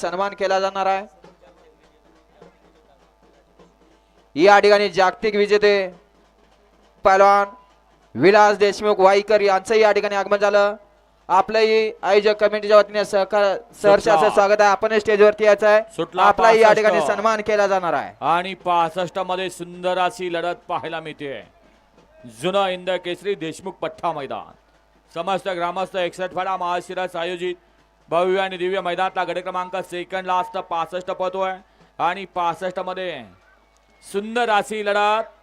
सन्मान केला जाणार आहे. या ठिकाणी जागतिक विजेते पहलवान विलास देशमुख वाईकर यांचं या ठिकाणी आगमन झालं. आपलंही आयोजक कमिटीच्या वतीने सहकार सहर्ष असं स्वागत आहे. आपण स्टेजवरती यायचं आहे. सुटला आपलाही या 65. ठिकाणी सन्मान केला जाणार आहे. आणि पासष्टमध्ये सुंदर अशी लढत पाहायला मिळते. जुनं इंद केसरी देशमुख पठ्ठा मैदान. समस्त ग्रामस्थ एकसठ फाडा महाशिरस आयोजित भव्य आणि दिव्य मैदानातला गड क्रमांक सेकंड लास्ट पासष्ट पतोय आणि पासष्टमध्ये सुंदर अशी लढत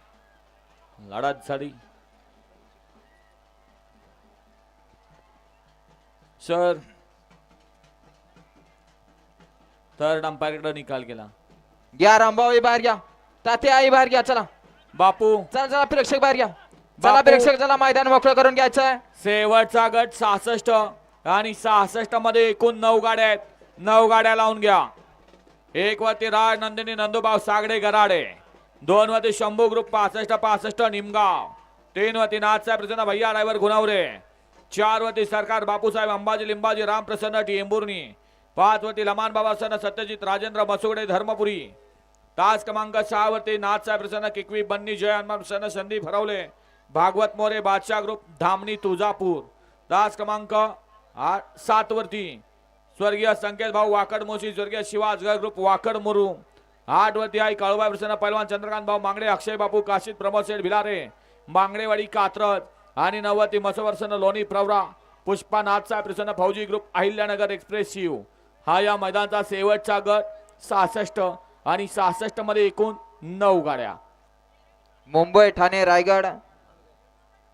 लढत झाली. सर थर्ड अंपायरकडे निकाल केला. घ्या रामभाऊ बाहेर घ्या. ताते आई बाहेर घ्या चला. बापू. चला चला प्रेक्षक बाहेर घ्या. चला. प्रेक्षक चला मैदान मोकळं करून घ्यायचं आहे शेवटचा गट सहासष्ट. आणि सहासष्टमध्ये एकूण नऊ गाड्या आहेत. नऊ गाड्या लावून घ्या. एक वरती राज नंदिनी नंदुबाव सागडे गराडे. दोन वरती शंभू ग्रुप पासष्ट पासष्ट निमगाव. तीन वरती नाथसाहेब प्रसन्न भैया ड्रायव्हर गुणावरे. चार वरती सरकार बापूसाहेब अंबाजी लिंबाजी रामप्रसन्न टेंभुर्णी पाच वरती लमान बाबा सन सत्यजित राजेंद्र बसुगडे धर्मपुरी. तास क्रमांक सहा वरती नाथसाहेब प्रसन्न किकवी बन्नी जय हनुमान प्रसन्न संदीप हरवले. भागवत मोरे बादशाह ग्रुप धामणी तुळजापूर. तास क्रमांक आठ सात वरती. स्वर्गीय संकेत भाऊ वाकड मोशी स्वर्गीय शिवाजगर ग्रुप वाकड मुरू. आठ वरती आई काळूबाई प्रसन्न पैलवान चंद्रकांत भाऊ मांगडे अक्षय बापू काशीत प्रमोद शेठ भिलारे मांगडेवाडी कात्रज आणि नववती मसवर्सन लोणी प्रवरा पुष्पा नाथसाहेब प्रसन्न फौजी ग्रुप अहिल्यानगर एक्सप्रेस शिव. हा या मैदानाचा शेवटचा गट सहासष्ट आणि सहासष्टमध्ये एकूण नऊ गाड्या. मुंबई ठाणे रायगड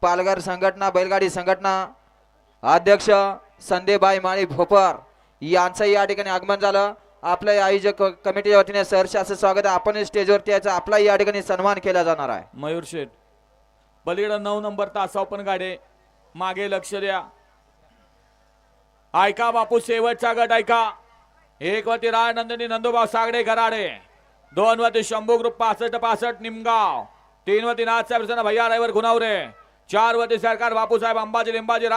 पालघर संघटना बैलगाडी संघटना अध्यक्ष संदेबाई माळी भोपर. यांचं या ठिकाणी आगमन झालं. आपल्या आयोजक कमिटीच्या वतीने सहर्ष असं स्वागत आहे. आपण स्टेजवरती यायचं. आपला या ठिकाणी सन्मान केला जाणार आहे. मयूर शेठ. पलीकडं नऊ नंबर तासाव पण गाडे. मागे लक्ष द्या. ऐका बापू शेवटचा गट ऐका. एक वती राय नंदिनी नंदुभाऊ सागडे घराडे. दोन वती शंभू ग्रुप पासष्ट पासष्ट निमगाव. तीन वती नाथसाहेब साहेब भैया रायवर गुणावरे. चार वती सरकार बापूसाहेब अंबाजी लिंबाजी राम